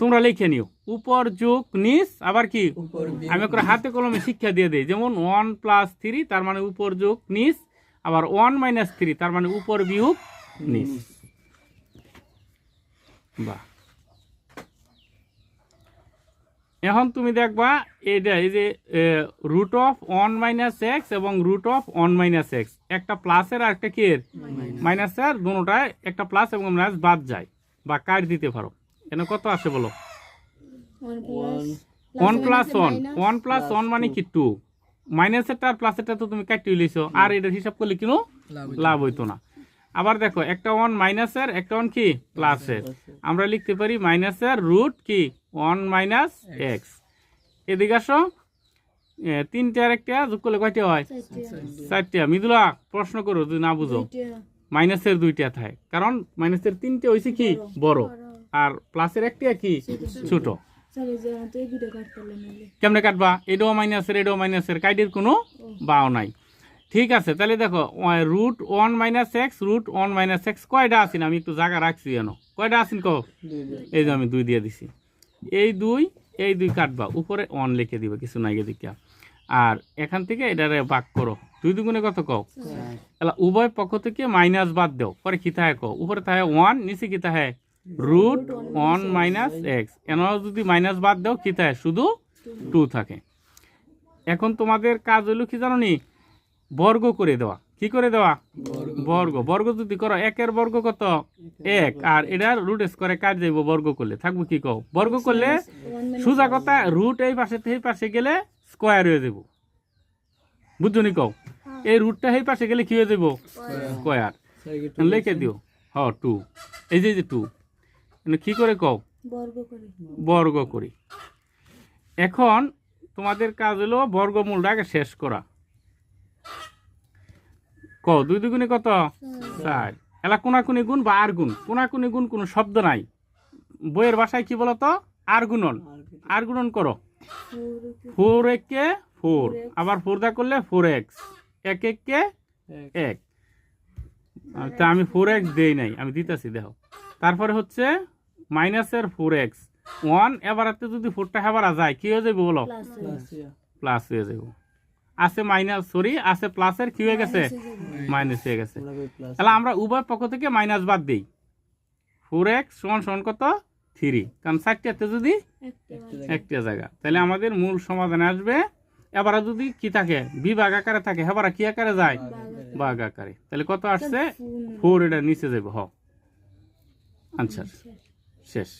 তোমরা লিখে নিও। উপর যোগ নিচ আবার কি? আমি করে হাতে কলমে শিক্ষা দিয়ে দিই। যেমন ওয়ান প্লাস থ্রি তার মানে উপর যোগ নিচ আবার ওয়ান মাইনাস থ্রি তার মানে উপর বিয়োগ নিচ বাহ। এখন তুমি দেখবা এটা এই যে root of one minus x এবং root of one minus x একটা প্লাসের আর একটা কি এর? মাইনাসের দুটায় একটা প্লাস এবং মাইনাস বাদ যায় বা কাট দিতে পারো। এখানে কত আছে বলো? One plus one one plus one মানে কি টু মাইনাসেরটা আর প্লাসেরটা তো তুমি কাটিয়ে লিছো আর এটার হিসাব করলে কিনো? লাভ হইতো না। আবার দেখো একটা ওয়ান মাইনাসের একটা ওয়ান কি? প্লাসের আমরা লিখতে পারি মাইনাসের রুট কি? ওয়ান মাইনাস এক্স এদিকে আসো। তিনটে আর একটা যোগ করলে কয়টা হয়? চারটা। মৃদুলা প্রশ্ন করো যদি না বুঝো। মাইনাসের দুইটা থাকে কারণ মাইনাসের তিনটে হয়েছে কি? বড়। আর প্লাসের একটি কি ছোট কেমনে কাটবা? এটাও মাইনাসের এটাও মাইনাসের কাইডের কোনো বাও নাই। ঠিক আছে তাহলে দেখো root one minus x root one minus x কয়টা আছেন? আমি একটু জায়গা রাখছি জানো কয়টা আছেন কো? এই যে আমি দুই দিয়ে দিছি। এই দুই এই দুই কাটবা। উপরে ওয়ান লিখে দিবা কিছু নাই দিকে আর এখান থেকে এটারে বাক করো। দুই দুগুণে কত কও? তাহলে উভয় পক্ষ থেকে মাইনাস বাদ দাও। পরে কি থাকে কও? উপরে থাকে ওয়ান নিচে কি থাকে? Root one minus x n যদি মাইনাস বাদ দাও কি থাকে? শুধু টু থাকে। এখন তোমাদের কাজ হলো কি জানো নি? বর্গ করে দেওয়া। কি করে দেওয়া? বর্গ। বর্গ যদি করো একের বর্গ কত? এক। আর এটার রুট করে কাজ যাইব বর্গ করলে। থাকব কি কও? বর্গ করলে সোজা কথা রুট এই পাশে এই পাশে গেলে স্কোয়ার হয়ে যাব। বুঝছ নি কও? এই রুটটা এই পাশে গেলে কি হয়ে যাব? স্কোয়ার লিখে দিও। হ টু এই যে টু কি করে কও? বর্গ করি। এখন তোমাদের কাজ হলো বর্গমূলটাকে শেষ করা। ক দুই দুগুণে কত? চার। এলা কোনাকুনি গুণ বা আর গুণ? কোনাকুনি গুণ কোনো শব্দ নাই। বইয়ের ভাষায় কি বলতো আর গুণন। আর গুণন করো। ফোর একে ফোর। আবার ফোর দা করলে ফোর এক্স। এক এক কে এক। তা আমি ফোর এক্স দেই নাই। আমি দিতেছি দেখো। তারপরে হচ্ছে মাইনাসের ফোর এক্স ওয়ান এবারাতে যদি ফোরটা হেবারা যায় কি হয়ে যাবে বলো? প্লাস হয়ে যাবে আছে মাইনাস সরি আছে প্লাসের কি হয়ে গেছে? মাইনাস হয়ে গেছে। তাহলে আমরা উভয় পক্ষ থেকে মাইনাস বাদ দিই। ফোর এক্স সমান সমান কত? থ্রি কারণ চারটাতে যদি একটা জায়গা। তাহলে আমাদের মূল সমাধানে আসবে। এবারে যদি কি থাকে? বিভাগ আকারে থাকে। হেবারা কি আকারে যায়? বাঘ আকারে। তাহলে কত আসছে? ফোর এটা নিচে যাবে হ। আনসার শেষ